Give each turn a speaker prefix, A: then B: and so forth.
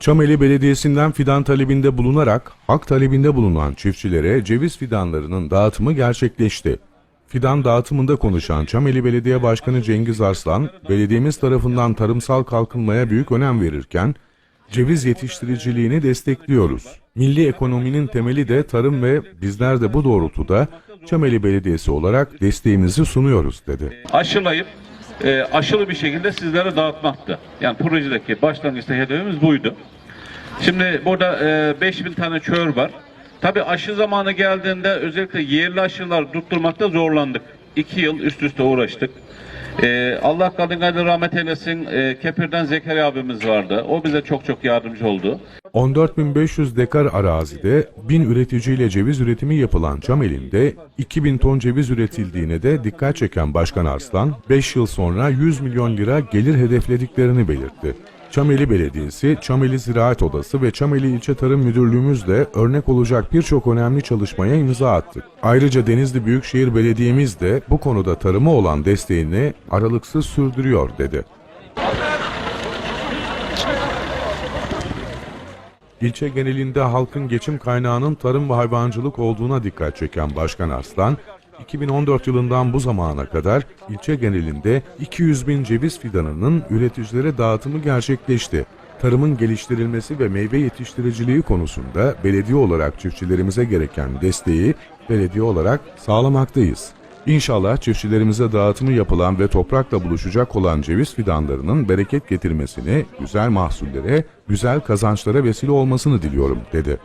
A: Çameli Belediyesi'nden fidan talebinde bulunarak hak talebinde bulunan çiftçilere ceviz fidanlarının dağıtımı gerçekleşti. Fidan dağıtımında konuşan Çameli Belediye Başkanı Cengiz Arslan, belediyemiz tarafından tarımsal kalkınmaya büyük önem verirken, ceviz yetiştiriciliğini destekliyoruz. Milli ekonominin temeli de tarım ve bizler de bu doğrultuda Çameli Belediyesi olarak desteğimizi sunuyoruz dedi.
B: aşılayıp e, aşılı bir şekilde sizlere dağıtmaktı. Yani projedeki başlangıçta hedefimiz buydu. Şimdi burada e, 5000 tane çöğür var. Tabi aşı zamanı geldiğinde özellikle yerli aşılar tutturmakta zorlandık. İki yıl üst üste uğraştık. E, Allah kadın kadın rahmet eylesin. E, Kepir'den Zekeriya abimiz vardı. O bize çok çok yardımcı oldu.
A: 14.500 dekar arazide 1000 üreticiyle ceviz üretimi yapılan Çameli'nde 2000 ton ceviz üretildiğine de dikkat çeken Başkan Arslan, 5 yıl sonra 100 milyon lira gelir hedeflediklerini belirtti. Çameli Belediyesi, Çameli Ziraat Odası ve Çameli İlçe Tarım Müdürlüğümüzle örnek olacak birçok önemli çalışmaya imza attık. Ayrıca Denizli Büyükşehir Belediye'miz de bu konuda tarıma olan desteğini aralıksız sürdürüyor dedi. İlçe genelinde halkın geçim kaynağının tarım ve hayvancılık olduğuna dikkat çeken Başkan Arslan, 2014 yılından bu zamana kadar ilçe genelinde 200 bin ceviz fidanının üreticilere dağıtımı gerçekleşti. Tarımın geliştirilmesi ve meyve yetiştiriciliği konusunda belediye olarak çiftçilerimize gereken desteği belediye olarak sağlamaktayız. İnşallah çiftçilerimize dağıtımı yapılan ve toprakla buluşacak olan ceviz fidanlarının bereket getirmesini, güzel mahsullere, güzel kazançlara vesile olmasını diliyorum, dedi.